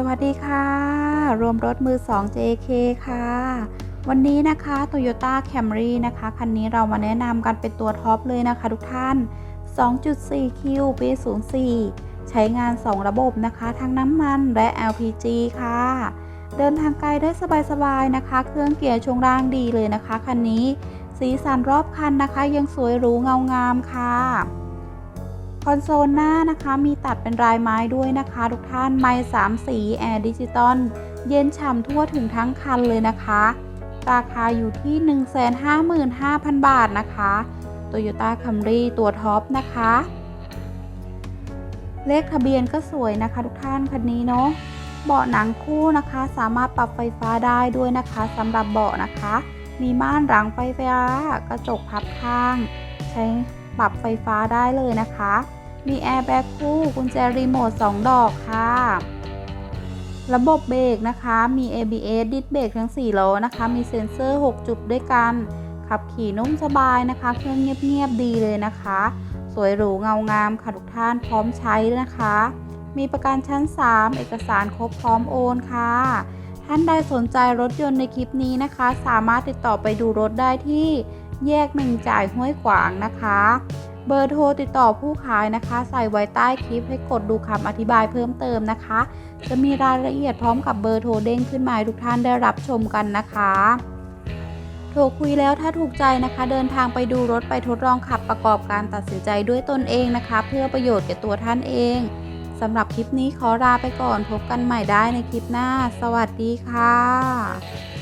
สวัสดีค่ะ รวมรถมือ 2 JK ค่ะ วันนี้นะคะ Toyota Camry นะคะ คันนี้เรามาแนะนำกันเป็นตัวท็อปเลยนะคะทุกท่าน 2.4คิวปี04ใช้งาน 2 ระบบนะคะ ทั้งน้ำมันและ LPG ค่ะ เดินทางไกลได้สบายๆนะคะ เครื่องเกียร์ช่วงล่างดีเลยนะคะ คันนี้ สีสันรอบคันนะคะ ยังสวยหรูเงางามค่ะ คอนโซลหน้านะคะมีตัดเป็นลายไม้ด้วยนะคะทุกท่านไม้3สีแอร์ดิจิตอลเย็นฉ่ำทั่วถึงทั้งคันเลยนะคะ ราคาอยู่ที่ 155,000 บาทนะคะ Toyota Camry ตัวท็อปนะคะ เลขทะเบียนก็สวยนะคะทุกท่านคันนี้เนาะเบาะหนังคู่นะคะสามารถปรับไฟฟ้าได้ด้วยนะคะสำหรับเบาะนะคะ มีม่านหลังไฟฟ้ากระจกพับข้าง ใช้ปรับไฟฟ้าได้เลยนะคะ มีแอร์แบ็กคู่กุญแจรีโมท 2 ดอกค่ะ ระบบเบรกนะคะ มี ABS ดิสเบรกทั้ง 4 ล้อนะคะ มีเซ็นเซอร์ 6 จุดด้วยกัน ขับขี่นุ่มสบายนะคะ เครื่องเงียบๆดีเลยนะคะ สวยหรูเงางามค่ะทุกท่านพร้อมใช้นะคะ มีประกันชั้น 3 เอกสารครบพร้อมโอนค่ะท่านใดสนใจรถยนต์ในคลิปนี้นะคะ สามารถติดต่อไปดูรถได้ที่แยกเมงจ่ายห้วยขวางนะคะ เบอร์โทรติดต่อผู้ขายนะคะ ใส่ไว้ใต้คลิปให้กดดูคำอธิบายเพิ่มเติมนะคะ จะมีรายละเอียดพร้อมกับเบอร์โทรเด้งขึ้นมาทุกท่านได้รับชมกันนะคะโทรคุยแล้วถ้าถูกใจนะคะ เดินทางไปดูรถไปทดลองขับประกอบการตัดสินใจด้วยตนเองนะคะ เพื่อประโยชน์แก่ตัวท่านเองสำหรับคลิปนี้ขอลาไปก่อนพบกันใหม่ได้ในคลิปหน้า สวัสดีค่ะ